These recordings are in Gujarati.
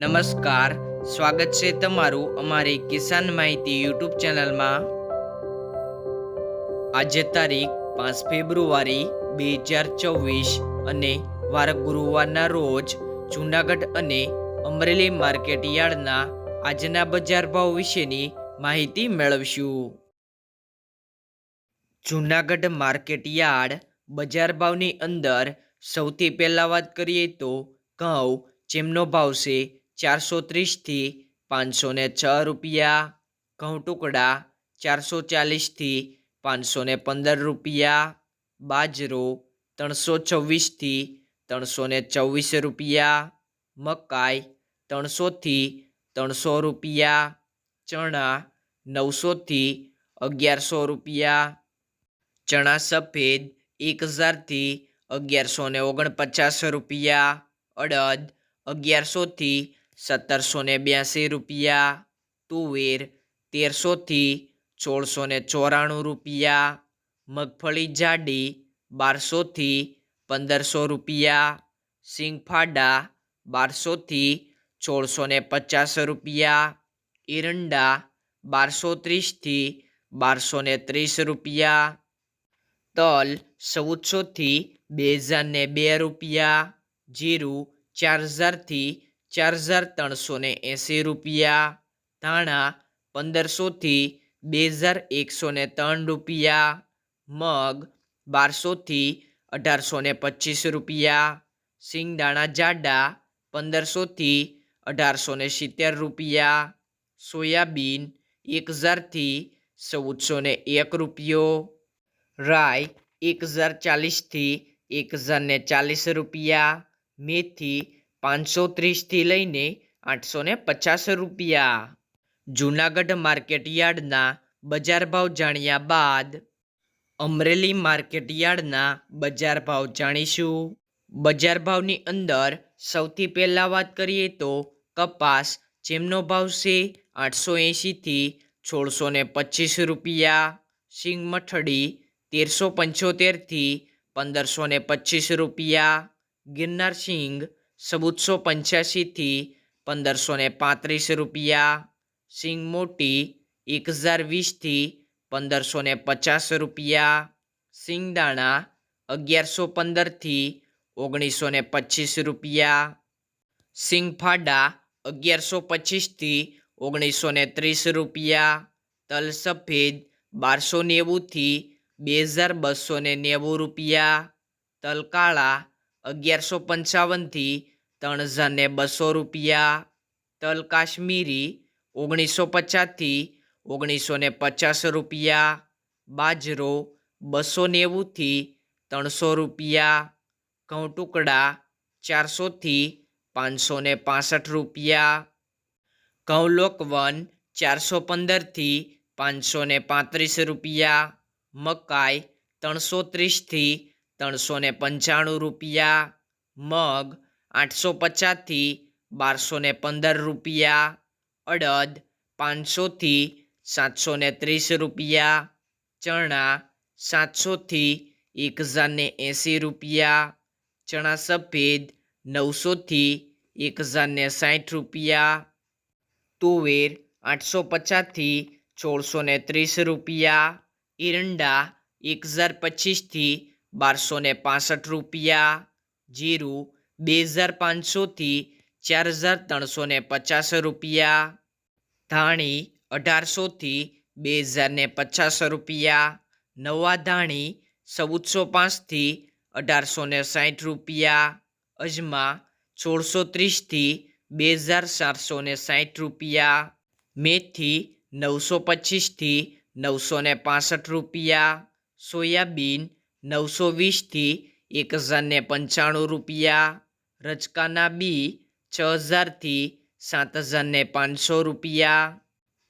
નમસ્કાર. સ્વાગત છે તમારું અમારી કિસાન માહિતી યુટ્યુબ ચેનલમાં. આજે તારીખ પાંચ ફેબ્રુઆરી બે હજાર ચોવીસ અને વાર ગુરુવારના રોજ જૂનાગઢ અને અમરેલી માર્કેટ યાર્ડના આજના બજાર ભાવ વિશેની માહિતી મેળવશું. જૂનાગઢ માર્કેટ યાર્ડ બજાર ભાવની અંદર સૌથી પહેલાં વાત કરીએ તો ઘઉં, જેમનો ભાવ છે ચારસો ત્રીસથી પાંચસો ને છ રૂપિયા. ઘઉં ટુકડા ચારસો ચાલીસથી પાંચસો ને પંદર રૂપિયા. બાજરો ત્રણસો છવ્વીસથી ત્રણસો ને ચોવીસ રૂપિયા. મકાઈ ત્રણસોથી ત્રણસો રૂપિયા. ચણા નવસોથી અગિયારસો રૂપિયા. ચણા સફેદ એક હજારથી અગિયારસો ને ઓગણપચાસ રૂપિયા. અડદ અગિયારસોથી સત્તરસો ને બ્યાસી રૂપિયા, તુવેર તેરસોથી સોળસો ને ચોરાણું રૂપિયા, મગફળી જાડી બારસોથી પંદરસો રૂપિયા, સિંગફાડા બારસોથી સોળસો ને પચાસ રૂપિયા, એરંડા બારસો ત્રીસથી બારસો ને ત્રીસ રૂપિયા, તલ ચૌદસોથી બે હજાર ને બે રૂપિયા, જીરું ચાર હજારથી ચાર હજાર ત્રણસો ને એંસી રૂપિયા, ધાણા પંદરસોથી બે હજાર એકસો ને ત્રણ રૂપિયા, મગ બારસોથી અઢારસો ને પચીસ રૂપિયા, સિંગદાણા જાડા પંદરસોથી અઢારસો ને સિત્તેર રૂપિયા, સોયાબીન એક હજારથી ચૌદસો ને એક રૂપિયો રાય એક હજાર ચાલીસથી એક હજાર ચાલીસ રૂપિયા, મેથી પાંચસો ત્રીસથી લઈને આઠસો ને પચાસ રૂપિયા. જૂનાગઢ માર્કેટ યાર્ડના બજાર ભાવ જાણ્યા બાદ અમરેલી માર્કેટ યાર્ડના બજાર ભાવ જાણીશું. બજાર ભાવની અંદર સૌથી પહેલાં વાત કરીએ તો કપાસ જેમનો ભાવ છે આઠસો એંશીથી સોળસો ને પચીસ રૂપિયા. સિંગ મઠડી તેરસો પંચોતેરથી પંદરસો ને પચીસ રૂપિયા. ગિરનાર સિંગ ચૌદસો પંચ્યાસીથી પંદરસો ને પાંત્રીસ રૂપિયા. સિંગ મોટી એક હજાર વીસથી પંદરસો ને પચાસ રૂપિયા. સિંગદાણા અગિયારસો પંદરથી ઓગણીસો ને પચીસ રૂપિયા. સિંગફાડા અગિયારસો પચીસથી ઓગણીસો ને ત્રીસ રૂપિયા. તલ સફેદ બારસો નેવુંથી બે હજાર બસો ને નેવું રૂપિયા. તલ કાળા અગિયારસો પંચાવનથી ત્રણ હજારને બસો રૂપિયા. તલ કાશ્મીરી ઓગણીસો પચાસથી ઓગણીસો ને પચાસ રૂપિયા. બાજરો બસો નેવુંથી ત્રણસો રૂપિયા. ઘઉં ટુકડા ચારસોથી પાંચસો ને પાસઠ રૂપિયા. ઘઉં લોકવન ચારસો પંદરથી પાંચસો ને પાંત્રીસ રૂપિયા. મકાઈ ત્રણસો ત્રીસથી ત્રણસો ને પંચાણું રૂપિયા, મગ આઠસો પચાસથી બારસો ને પંદર રૂપિયા, અડદ પાંચસોથી સાતસો ને ત્રીસ રૂપિયા, ચણા સાતસોથી એક હજારને એંસી રૂપિયા, ચણા સફેદ નવસોથી એક હજારને સાઠ રૂપિયા, તુવેર આઠસો પચાસથી સોળસો ને ત્રીસ રૂપિયા, એરંડા એક હજાર પચીસથી બારસો ને પાસઠ રૂપિયા, જીરું બે હજાર પાંચસોથી ચાર હજાર ત્રણસો ને પચાસ રૂપિયા, ધાણી અઢારસોથી બે હજાર ને પચાસ રૂપિયા, નવા ધાણી ચૌદસો પાંચથી અઢારસો ને સાઠ રૂપિયા, અજમા સોળસો ત્રીસથી બે હજાર ચારસો ને સાઠ રૂપિયા, મેથી નવસો પચીસથી નવસો ને પાસઠ રૂપિયા, સોયાબીન નવસો વીસથી એક હજારને પંચાણું રૂપિયા. રચકાના બી છ હજારથી સાત હજારને પાંચસો રૂપિયા.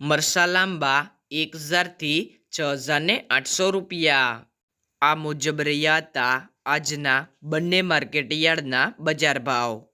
મરસા લાંબા એક હજારથી છ હજારને આઠસો રૂપિયા. આ મુજબ રહ્યા હતા આજના બંને માર્કેટ યાર્ડના બજાર ભાવ.